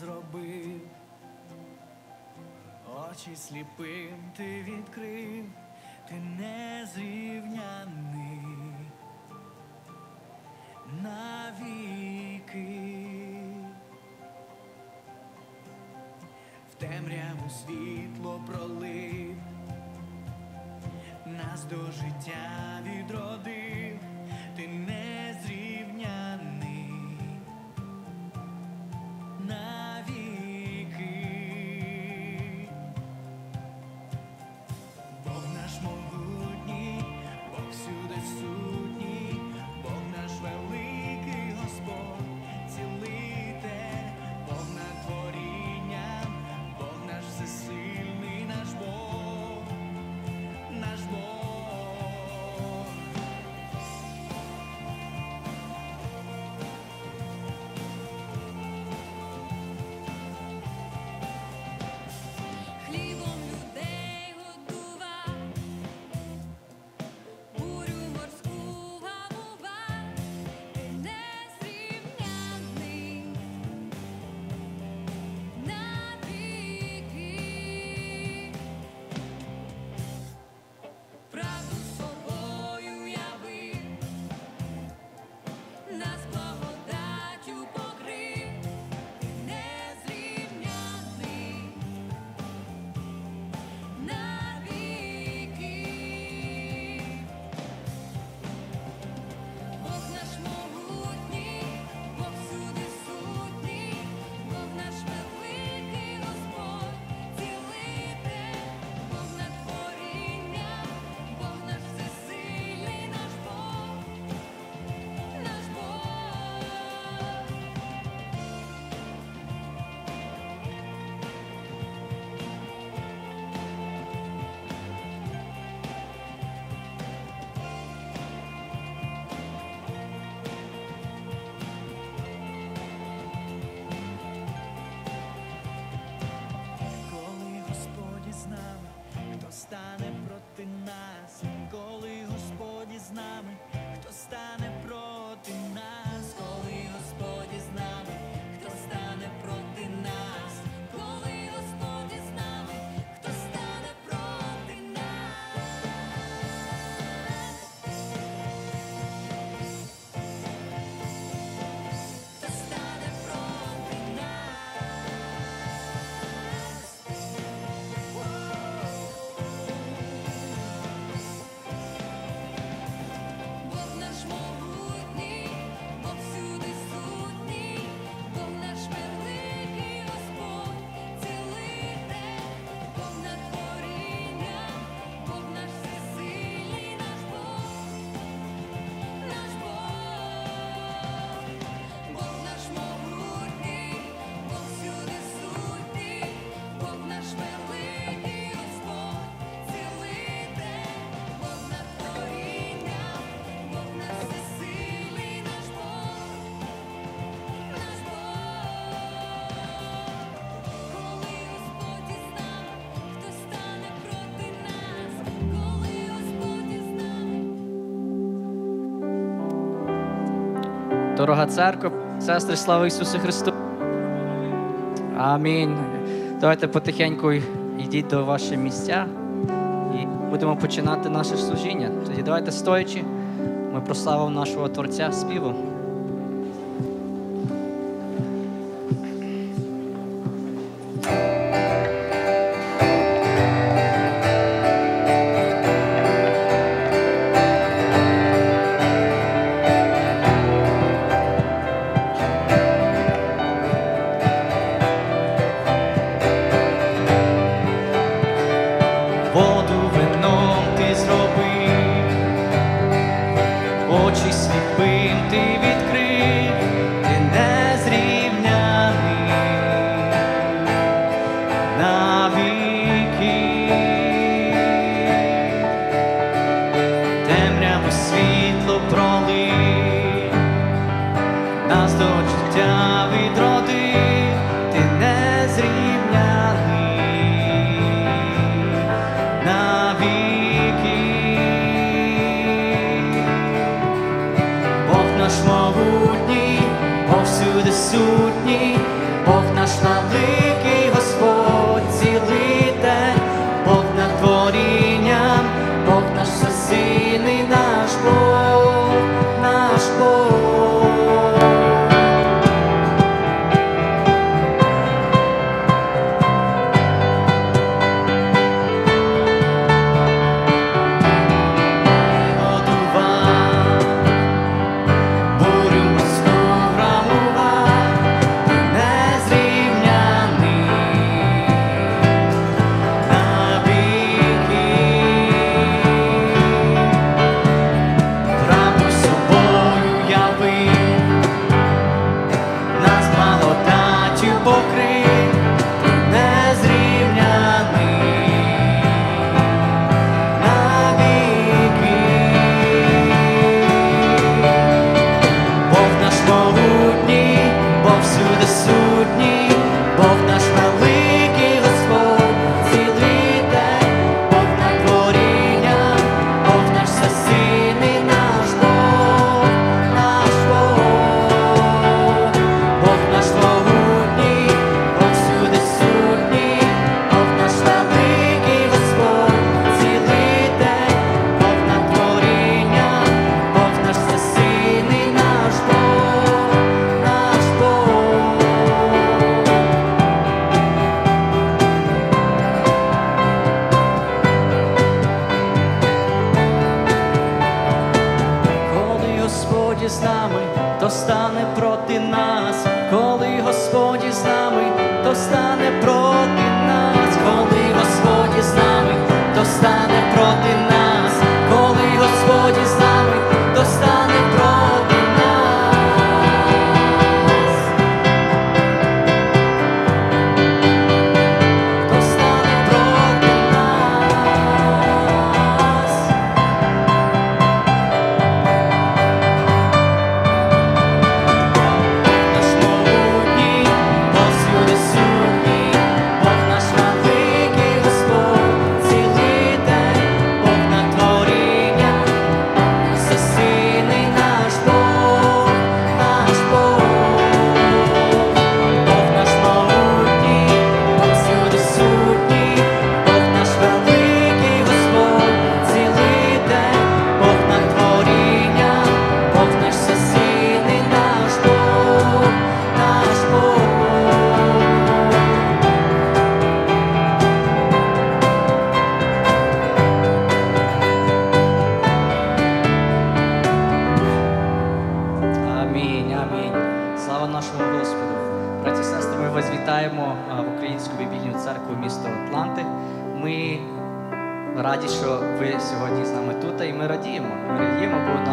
зробив, очі сліпим ти відкрив, ти незрівняний. Навіки, в темряву світло пролив, нас до життя відродив. 산에 Дорога церква, сестри, слава Ісусу Христу. Амінь. Давайте потихеньку йдіть до ваші місця і будемо починати наше служіння. Тоді давайте стоячи, ми прославимо нашого Творця співом. В Українську біблійну церкву місто Атланти. Ми раді, що ви сьогодні з нами тут, і ми радіємо. Ми радіємо, бо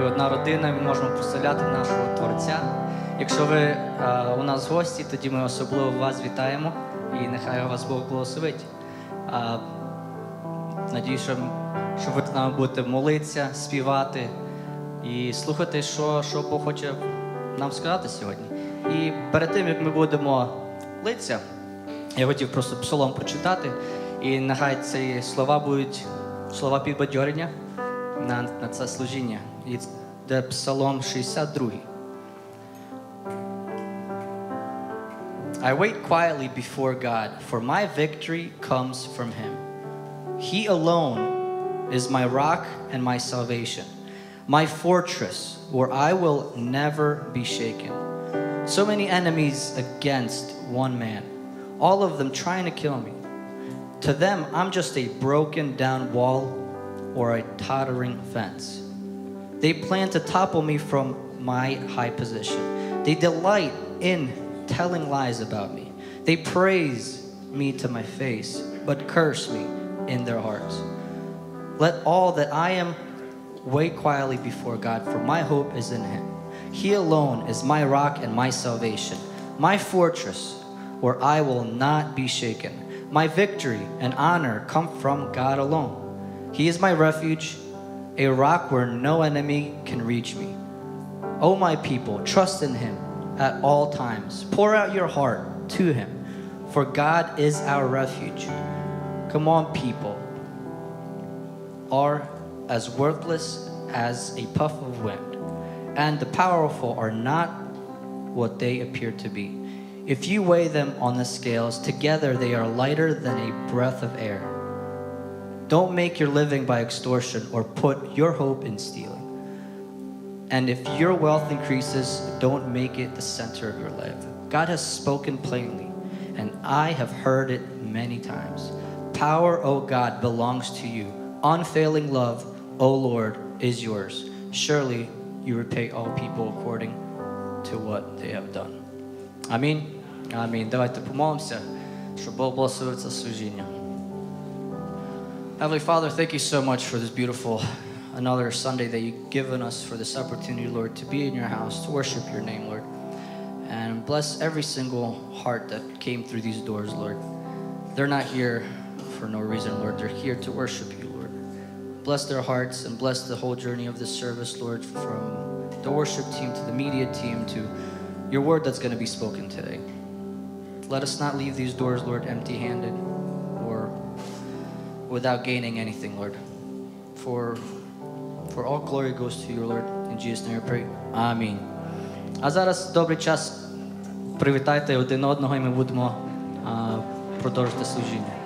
ми одна родина, ми можемо прославляти нашого Творця. Якщо ви у нас гості, тоді ми особливо вас вітаємо і нехай вас Бог благословить. А, Надіюсь, що, що ви з нами будете молитися, співати і слухати, що, що Бог хоче нам сказати сьогодні. І перед тим, як ми будемо литися, я хотів просто псалом прочитати, і нехай ці слова будуть слова підбадьорення на, на це служіння. І це псалом 62. I wait quietly before God, for my victory comes from Him. He alone is my rock and my salvation, my fortress where I will never be shaken. So many enemies against one man, all of them trying to kill me. To them, I'm just a broken down wall or a tottering fence. They plan to topple me from my high position. They delight in telling lies about me. They praise me to my face, but curse me in their hearts. Let all that I am wait quietly before God, for my hope is in Him. He alone is my rock and my salvation, my fortress where I will not be shaken. My victory and honor come from God alone. He is my refuge, a rock where no enemy can reach me. O my people, trust in him at all times. Pour out your heart to him, for God is our refuge. Come on, people, are as worthless as a puff of wind, and the powerful are not what they appear to be. If you weigh them on the scales, together they are lighter than a breath of air. Don't make your living by extortion or put your hope in stealing. And if your wealth increases, don't make it the center of your life. God has spoken plainly, and I have heard it many times. Power, O God, belongs to you. Unfailing love, O Lord, is yours. Surely you repay all people according to what they have done. Амінь. Амінь. Давайте помолимося, щоб Бог благословив це служіння. Heavenly Father, thank you so much for this beautiful another Sunday that you've given us for this opportunity, Lord, to be in your house, to worship your name, Lord. And bless every single heart that came through these doors, Lord. They're not here for no reason, Lord. They're here to worship you, Lord. Bless their hearts and bless the whole journey of this service, Lord, from the worship team to the media team to your word that's going to be spoken today. Let us not leave these doors, Lord, empty handed or without gaining anything, Lord. For for all glory goes to you, Lord. In Jesus' name I pray. Амінь. А зараз добрий час привітайте один одного, і ми будемо а, продовжити служіння.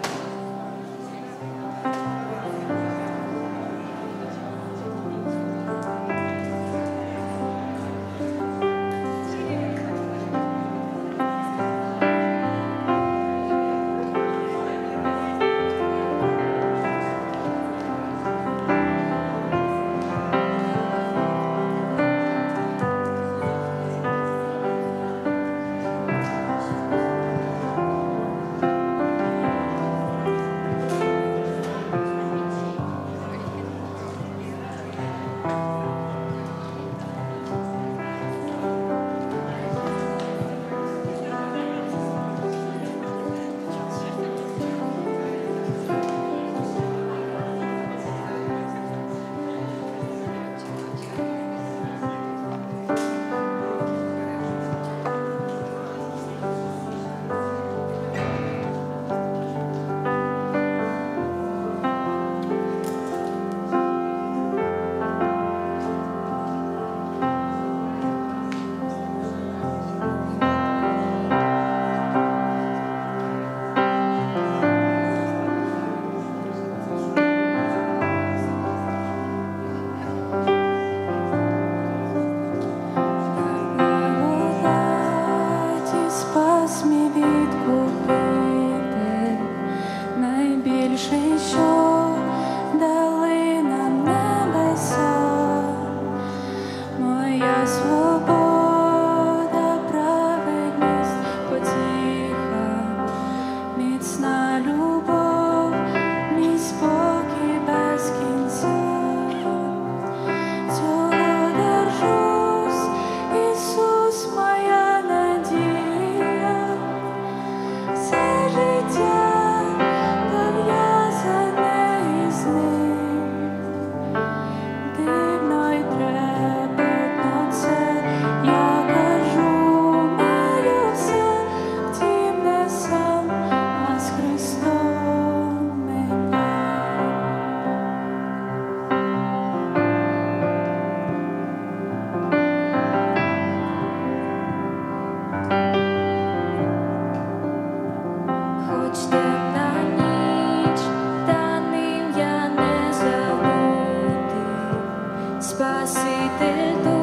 谁修？spasite tu